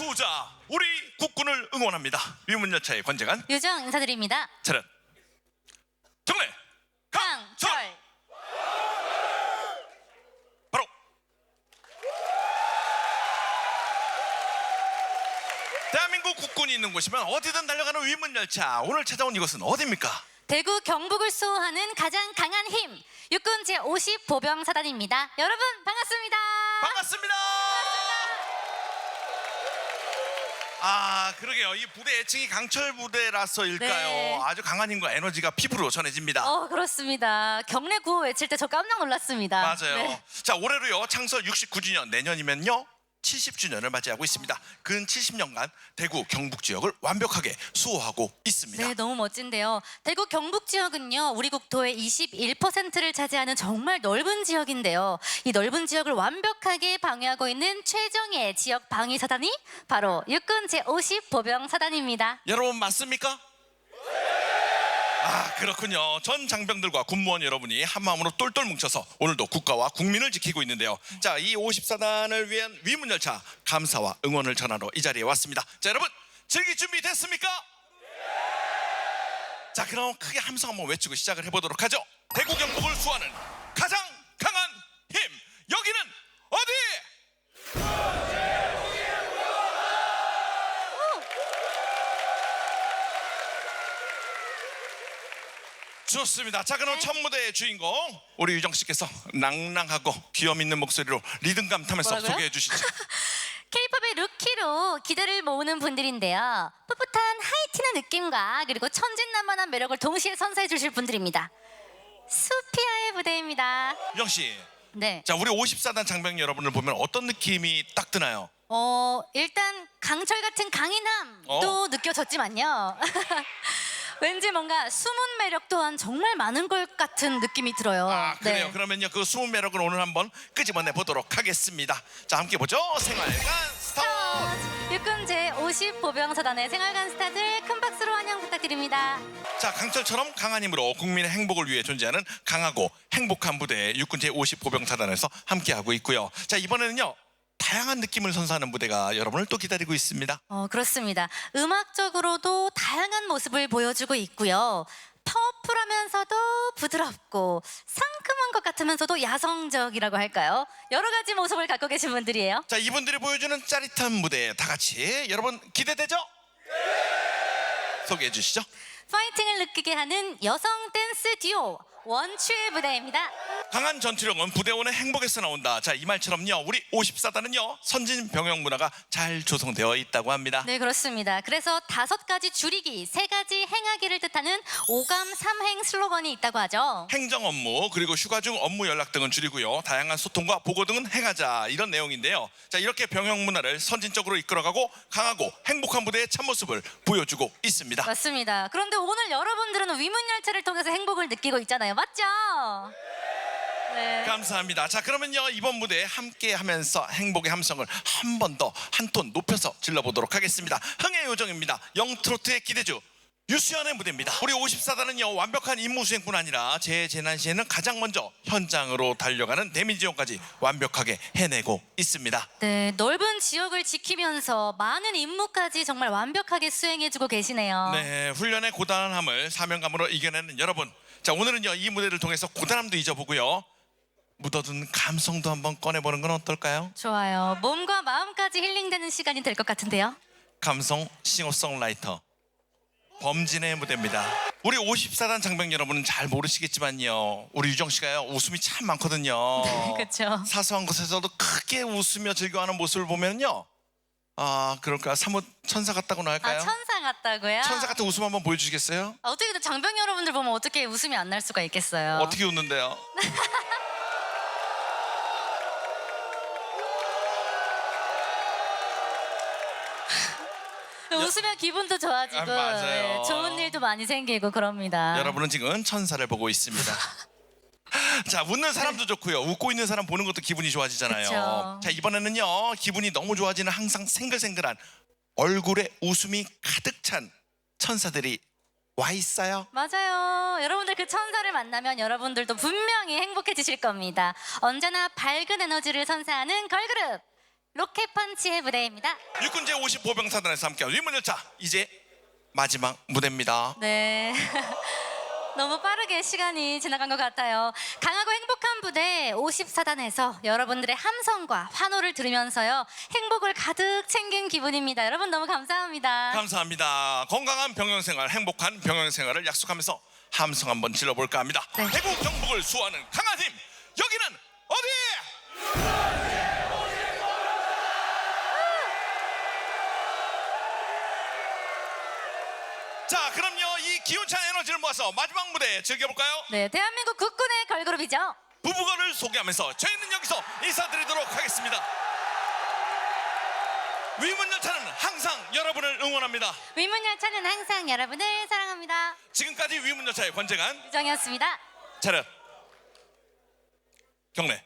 배우자 우리 국군을 응원합니다. 위문열차의 관장한 유정 인사드립니다. 차렷 정례 강철. 바로 대한민국 국군이 있는 곳이면 어디든 달려가는 위문열차 오늘 찾아온 이곳은 어디입니까? 대구 경북을 수호하는 가장 강한 힘 육군 제50 보병사단입니다. 여러분 반갑습니다. 반갑습니다. 아 그러게요 이 부대 애칭이 강철 부대라서일까요 네. 아주 강한 힘과 에너지가 피부로 전해집니다 어 그렇습니다. 경례 구호 외칠 때 저 깜짝 놀랐습니다. 맞아요 네. 자 올해로요 창설 69주년 내년이면요 70주년을 맞이하고 있습니다 근 70년간 대구 경북 지역을 완벽하게 수호하고 있습니다 네, 너무 멋진데요. 대구 경북 지역은요, 우리 국토의 21%를 차지하는 정말 넓은 지역인데요. 이 넓은 지역을 완벽하게 방위하고 있는 최정예 지역 방위 사단이 바로 육군 제50 보병 사단입니다. 여러분 맞습니까? 아 그렇군요. 전 장병들과 군무원 여러분이 한 마음으로 똘똘 뭉쳐서 오늘도 국가와 국민을 지키고 있는데요. 자, 이 54단을 위한 위문열차 감사와 응원을 전하러 이 자리에 왔습니다. 자, 여러분 즐길 준비 됐습니까? 자, 그럼 크게 함성 한번 외치고 시작을 해보도록 하죠. 대구 경북을 수호하는 가장 좋습니다. 자 그럼 네. 첫 무대의 주인공 우리 유정 씨께서 낭낭하고 귀염 있는 목소리로 리듬감 타면서 뭐라고요? 소개해 주시죠. K-팝의 루키로 기대를 모으는 분들인데요. 풋풋한 하이티는 느낌과 그리고 천진난만한 매력을 동시에 선사해 주실 분들입니다. 수피아의 무대입니다. 유정 씨, 네. 자 우리 54단 장병 여러분을 보면 어떤 느낌이 딱 드나요? 어, 일단 강철 같은 강인함도 어. 느껴졌지만요. 왠지 뭔가 숨은 매력 또한 정말 많은 것 같은 느낌이 들어요. 아 그래요. 네. 그러면요 그 숨은 매력을 오늘 한번 끄집어내 보도록 하겠습니다. 자 함께 보죠. 생활관 스타트. 육군 제50 보병사단의 생활관 스타들 큰 박수로 환영 부탁드립니다. 자 강철처럼 강한 힘으로 국민의 행복을 위해 존재하는 강하고 행복한 부대 육군 제 50 보병사단에서 함께하고 있고요. 자 이번에는요 다양한 느낌을 선사하는 무대가 여러분을 또 기다리고 있습니다. 어, 그렇습니다. 음악적으로도 다양한 모습을 보여주고 있고요. 파워풀하면서도 부드럽고 상큼한 것 같으면서도 야성적이라고 할까요? 여러 가지 모습을 갖고 계신 분들이에요. 자 이분들이 보여주는 짜릿한 무대 다 같이 여러분 기대되죠? 소개해 주시죠. 파이팅을 느끼게 하는 여성 댄스 듀오 원추의 무대입니다. 강한 전투력은 부대원의 행복에서 나온다. 자 이 말처럼요 우리 54단은요 선진 병영 문화가 잘 조성되어 있다고 합니다. 네, 그렇습니다. 그래서 다섯 가지 줄이기, 세 가지 행하기를 뜻하는 오감 삼행 슬로건이 있다고 하죠. 행정 업무 그리고 휴가 중 업무 연락 등은 줄이고요 다양한 소통과 보고 등은 행하자 이런 내용인데요 자 이렇게 병영 문화를 선진적으로 이끌어가고 강하고 행복한 부대의 참모습을 보여주고 있습니다 맞습니다. 그런데 오늘 여러분들은 위문 열차를 통해서 행복을 느끼고 있잖아요. 맞죠? 네. 감사합니다 자 그러면요 이번 무대에 함께 하면서 행복의 함성을 한 번 더 한 톤 높여서 질러보도록 하겠습니다 흥의 요정입니다 영트로트의 기대주 유수연의 무대입니다 우리 54단은요 완벽한 임무 수행뿐 아니라 재재난 시에는 가장 먼저 현장으로 달려가는 데미지용까지 완벽하게 해내고 있습니다 네, 넓은 지역을 지키면서 많은 임무까지 정말 완벽하게 수행해주고 계시네요. 네, 훈련의 고단함을 사명감으로 이겨내는 여러분. 자, 오늘은요 이 무대를 통해서 고단함도 잊어보고요. 묻어둔 감성도 한번 꺼내보는 건 어떨까요? 좋아요. 몸과 마음까지 힐링되는 시간이 될 것 같은데요. 감성 싱어송라이터 범진의 무대입니다. 우리 54단 장병 여러분은 잘 모르시겠지만요. 우리 유정 씨가요 웃음이 참 많거든요. 그렇죠. 사소한 것에서도 크게 웃으며 즐겨하는 모습을 보면요. 아, 그럴까 사뭇 천사 같다고나 할까요? 아, 천사 같다고요? 천사 같은 웃음 한번 보여주시겠어요? 아, 어떻게 장병 여러분들 보면 어떻게 웃음이 안 날 수가 있겠어요? 어떻게 웃는데요? 웃으면 기분도 좋아지고 아, 맞아요. 네, 좋은 일도 많이 생기고 그럽니다. 여러분은 지금 천사를 보고 있습니다. 자 웃는 사람도 좋고요 웃고 있는 사람 보는 것도 기분이 좋아지잖아요 그쵸. 자 이번에는요 기분이 너무 좋아지는 항상 생글생글한 얼굴에 웃음이 가득 찬 천사들이 와 있어요 맞아요. 여러분들 그 천사를 만나면 여러분들도 분명히 행복해지실 겁니다. 언제나 밝은 에너지를 선사하는 걸그룹 로켓펀치의 무대입니다. 육군 제 55병사단에서 함께한 위문열차 이제 마지막 무대입니다. 네. 너무 빠르게 시간이 지나간 것 같아요. 강하고 행복한 부대 54단에서 여러분들의 함성과 환호를 들으면서요. 행복을 가득 챙긴 기분입니다. 여러분 너무 감사합니다. 감사합니다. 건강한 병영생활, 행복한 병영생활을 약속하면서 함성 한번 질러볼까 합니다. 네. 대구 경북을 수호하는 강한 힘 여기는 어디? 자 그럼요 이 기운찬 에너지를 모아서 마지막 무대 즐겨볼까요? 네, 대한민국 국군의 걸그룹이죠. 부부걸을 소개하면서 저희는 여기서 인사드리도록 하겠습니다. 위문열차는 항상 여러분을 응원합니다. 위문열차는 항상 여러분을 사랑합니다. 지금까지 위문열차의 권재관 유정이었습니다. 차렷 경례